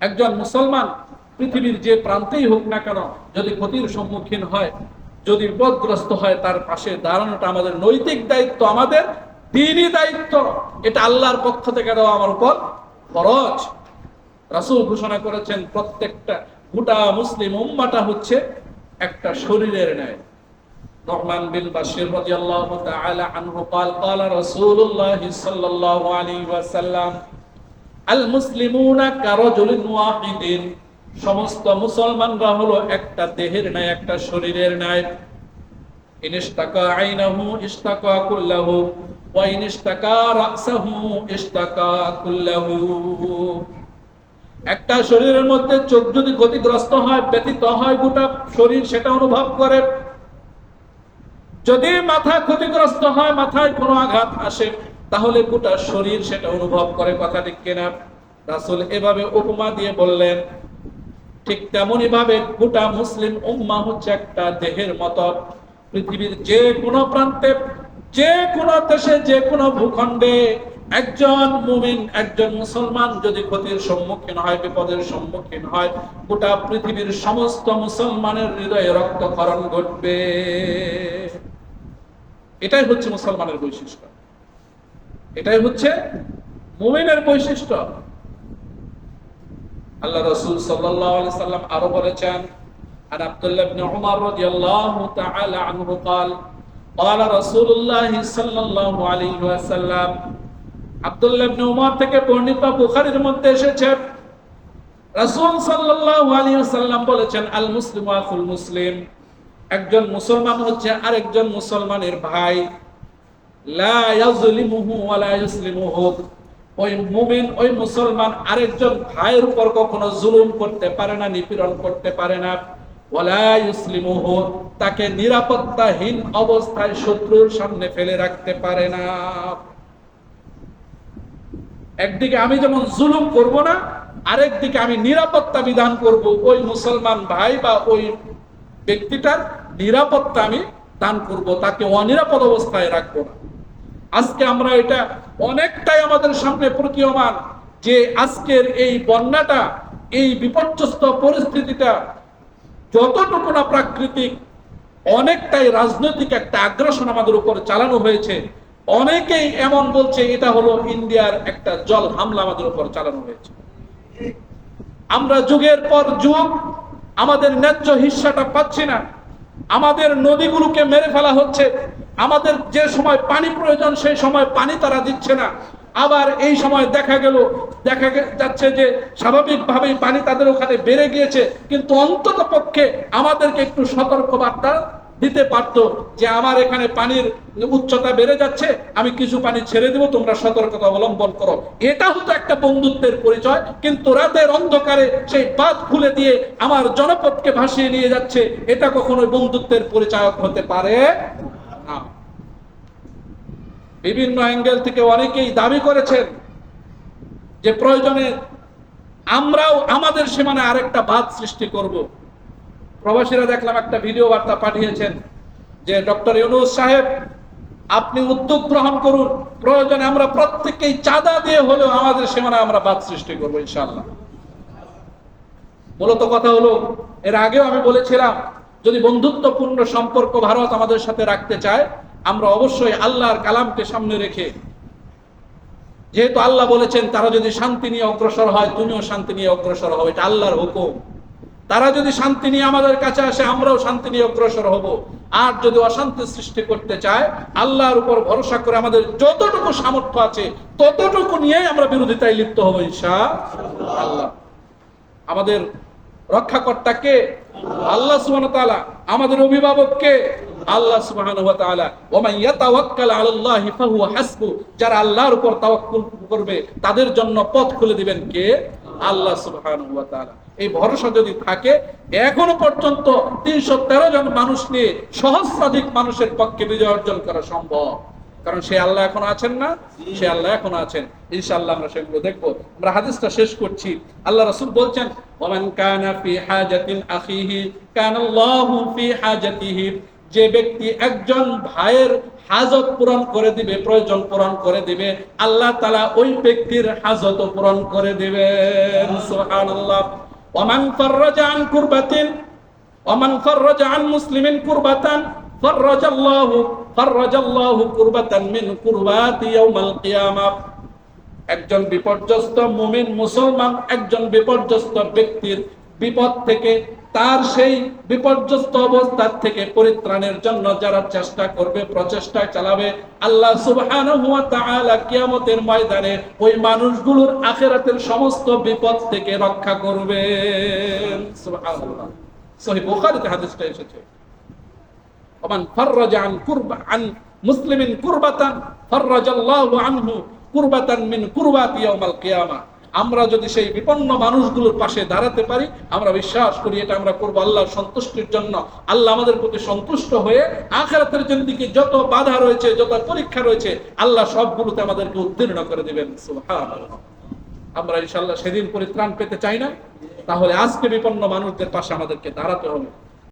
একজন মুসলমান পৃথিবীর যে প্রান্তেই হোক না কেন যদি ক্ষতির সম্মুখীন হয় যদি বিপদগ্রস্ত হয় তার পাশে দাঁড়ানোটা আমাদের নৈতিক দায়িত্ব আমাদের দিনই দায়িত্ব এটা আল্লাহর পক্ষ থেকে দেওয়া আমার উপর খরচ রাসূল ঘোষণা করেছেন প্রত্যেকটা গোটা মুসলিম উম্মাটা হচ্ছে একটা শরীরের ন্যায় নরমান বিন বাশির রাদিয়াল্লাহু তাআলা আনহু قال قال رسول الله صلى الله عليه وسلم আল মুসলিমুনা কারও জলিন ওয়াহিদিন। সমস্ত মুসলমানরা হলো একটা দেহের ন্যায় একটা শরীরের একটা শরীরের মধ্যে চোখ যদি ক্ষতিগ্রস্ত হয় ব্যতীত হয়, গোটা শরীর সেটা অনুভব করে। যদি মাথা ক্ষতিগ্রস্ত হয়, মাথায় কোনো আঘাত আসে তাহলে গোটা শরীর সেটা অনুভব করে কথা ঠিক কিনা। রাসূল এভাবে উপমা দিয়ে বললেন, ঠিক তেমনই ভাবে গোটা মুসলিম উম্মা হচ্ছে একটা দেহের মতো। পৃথিবীর যে কোনো প্রান্তে যে কোনো দেশে যে কোনো ভূখণ্ডে একজন মুমিন, একজন মুসলমান যদি ক্ষতির সম্মুখীন হয়, বিপদের সম্মুখীন হয়, গোটা পৃথিবীর সমস্ত মুসলমানের হৃদয়ে রক্তক্ষরণ ঘটবে। এটাই হচ্ছে মুসলমানের বৈশিষ্ট্য। এটাই হচ্ছে মুমিনের বৈশিষ্ট্য আল্লাহ রাসূল সাল্লাল্লাহু আলাইহি সাল্লাম আরো বলেছেন আর আব্দুল্লাহ ইবনে উমর রাদিয়াল্লাহু তাআলা আনহু قال قال رسول الله صلى الله عليه وسلم আব্দুল্লাহ ইবনে উমর থেকে বর্ণিত বুখারীর মধ্যে এসেছে রাসূল সাল্লাল্লাহু আলাইহি ওয়াসাল্লাম বলেছেন আল মুসলিমু আখুল মুসলিম একজন মুসলমান হচ্ছে আরেকজন মুসলমানের ভাই ওই মুমিন, ওই মুসলমান আরেকজন ভাইয়ের উপর কখনো জুলুম করতে পারে না, নিপীড়ন করতে পারে না। তাকে নিরাপত্তাহীন অবস্থায় শত্রুর সামনে ফেলে রাখতে পারে না। একদিকে আমি যেমন জুলুম করব না, আরেকদিকে আমি নিরাপত্তা বিধান করব। ওই মুসলমান ভাই বা ওই ব্যক্তিটার নিরাপত্তা আমি দান করব, তাকে অনিরাপদ অবস্থায় রাখব না। আজকে আমরা এটা অনেকটাই আমাদের সামনে প্রতীয়মান যে আজকের এই বন্যাটা, এই বিপর্যস্ত পরিস্থিতিটা যতটুকু না প্রাকৃতিক, অনেকটাই রাজনৈতিক একটা আগ্রাসন আমাদের উপর চালানো হয়েছে। অনেকেই এমন বলছে, এটা হলো ইন্ডিয়ার একটা জল হামলা আমাদের উপর চালানো হয়েছে। আমরা যুগের পর যুগ আমাদের ন্যায্য হিস্সাটা পাচ্ছি না। আমাদের নদীগুলোকে মেরে ফেলা হচ্ছে। আমাদের যে সময় পানি প্রয়োজন, সেই সময় পানি তারা দিচ্ছে না। আবার এই সময় দেখা গেল, দেখা যাচ্ছে যে স্বাভাবিকভাবেই পানি তাদের ওখানে বেড়ে গিয়েছে। কিন্তু অন্তত পক্ষে আমাদেরকে একটু সতর্ক বার্তা দিতে পারতো যে আমার এখানে পানির উচ্চতা বেড়ে যাচ্ছে, আমি কিছু পানি ছেড়ে দেবো, তোমরা সতর্কতা অবলম্বন করো। এটা হতো একটা বন্ধুত্বের পরিচয়, কিন্তু রাতের অন্ধকারে সেই বাঁধ খুলে দিয়ে আমার জনপদকে ভাসিয়ে নিয়ে যাচ্ছে, এটা কখনো বন্ধুত্বের পরিচায়ক হতে পারে না বিভিন্ন অ্যাঙ্গেল থেকে অনেকেই দাবি করেছেন যে প্রয়োজনে আমরাও আমাদের সীমানায় আরেকটা বাঁধ সৃষ্টি করব। প্রবাসীরা দেখলাম একটা ভিডিও বার্তা পাঠিয়েছেন যে ডক্টর ইউনুস সাহেব, আপনি উদ্যোগ গ্রহণ করুন, প্রয়োজনে আমরা প্রত্যেককেই চাঁদা দিয়ে হলেও আমাদের সীমানায় আমরা বাদ সৃষ্টি করব ইনশাল্লাহ মূলত কথা হলো, এর আগেও আমি বলেছিলাম যদি বন্ধুত্বপূর্ণ সম্পর্ক ভারত আমাদের সাথে রাখতে চায়, আমরা অবশ্যই আল্লাহর কালামকে সামনে রেখে, যেহেতু আল্লাহ বলেছেন, তারা যদি শান্তি নিয়ে অগ্রসর হয়, তুমিও শান্তি নিয়ে অগ্রসর হও, এটা আল্লাহর হুকুম। তারা যদি শান্তি নিয়ে আমাদের কাছে আসে, আমরাও শান্তি নিয়ে অগ্রসর হব। আর যদি অশান্তি সৃষ্টি করতে চায়, আল্লাহর উপর ভরসা করে আমাদের যতটুকু সামর্থ্য আছে, ততটুকু নিয়ে আমরা বিরোধিতায় লিপ্ত হব ইনশা আল্লাহ আমাদের আল্লাহ সুবহানাহু ওয়া তাআলা, আমাদের আল্লাহ ওয়া তাআলা, ওয়া ইয়াতাওয়াক্কাল আলাল্লাহি ফাহুয়া হাসবু, যারা আল্লাহর উপর তাওয়াক্কুল করবে, তাদের জন্য পথ খুলে দিবেন কে? আল্লাহ সুবহানাহু ওয়া তাআলা। এই ভরসা যদি থাকে, এখনও পর্যন্ত তিনশো তেরো জন মানুষ নিয়ে সহস্রাধিক মানুষের পক্ষে বিজয় অর্জন করা সম্ভব। কারণ সে আল্লাহ এখন আছেন না, সে আল্লাহ এখন আছেন। ইনশাআল্লাহ আমরা সেগুলো দেখব। আমরা হাদিসটা শেষ করছি। আল্লাহ রাসূল বলছেন, ওমান কানা ফি হাজাতিন আখিহি, কানাল্লাহু ফি হাজাতিহি। যে ব্যক্তি একজন ভাইয়ের হাজত পূরণ করে দিবে, প্রয়োজন পূরণ করে দিবে, আল্লাহ তালা ওই ব্যক্তির হাজত পূরণ করে দিবেন। সুবহানাল্লাহ। ওমান ফাররাজা আন কুরবাতিন, ওমান ফাররাজা আন মুসলিমিন কুরবাতান ফাররাজাল্লাহু ফাররাজাল্লাহু কুরবাতান মিন কুরবাতি ইয়াউমাল কিয়ামাহ একজন বিপর্যস্ত মুমিন মুসলমান, একজন বিপর্যস্ত ব্যক্তির বিপদ থেকে, তার সেই বিপর্যস্ত অবস্থার থেকে পরিত্রাণের জন্য যারা চেষ্টা করবে প্রচেষ্টা চালাবে, আল্লাহ কিয়ামতের ময়দানে ওই মানুষগুলোর আখিরাতের সমস্ত বিপদ থেকে রক্ষা সহিহ হাদিসটা এসেছে। ওমান ফাররাজা আন কুরবা আন মুসলিমিন কুরবাতান, ফাররাজাল্লাহু আনহু কুরবাতান মিন কুরবাতি ইয়াউমাল কিয়ামা। আমরা যদি সেই বিপন্ন মানুষগুলোর পাশে দাঁড়াতে পারি, আমরা বিশ্বাস করি এটা আমরা করব আল্লাহর সন্তুষ্টির জন্য। আল্লাহ আমাদের প্রতি সন্তুষ্ট হয়ে আখিরাতের জিন্দিগি যত বাধা রয়েছে, যত পরীক্ষা রয়েছে, আল্লাহ সবগুলোতে আমাদেরকে উত্তীর্ণ করে দিবেন। আমরা ইনশাআল্লাহ সেদিন পরিত্রাণ পেতে চাই না। তাহলে আজকে বিপন্ন মানুষদের পাশে আমাদেরকে দাঁড়াতে হবে।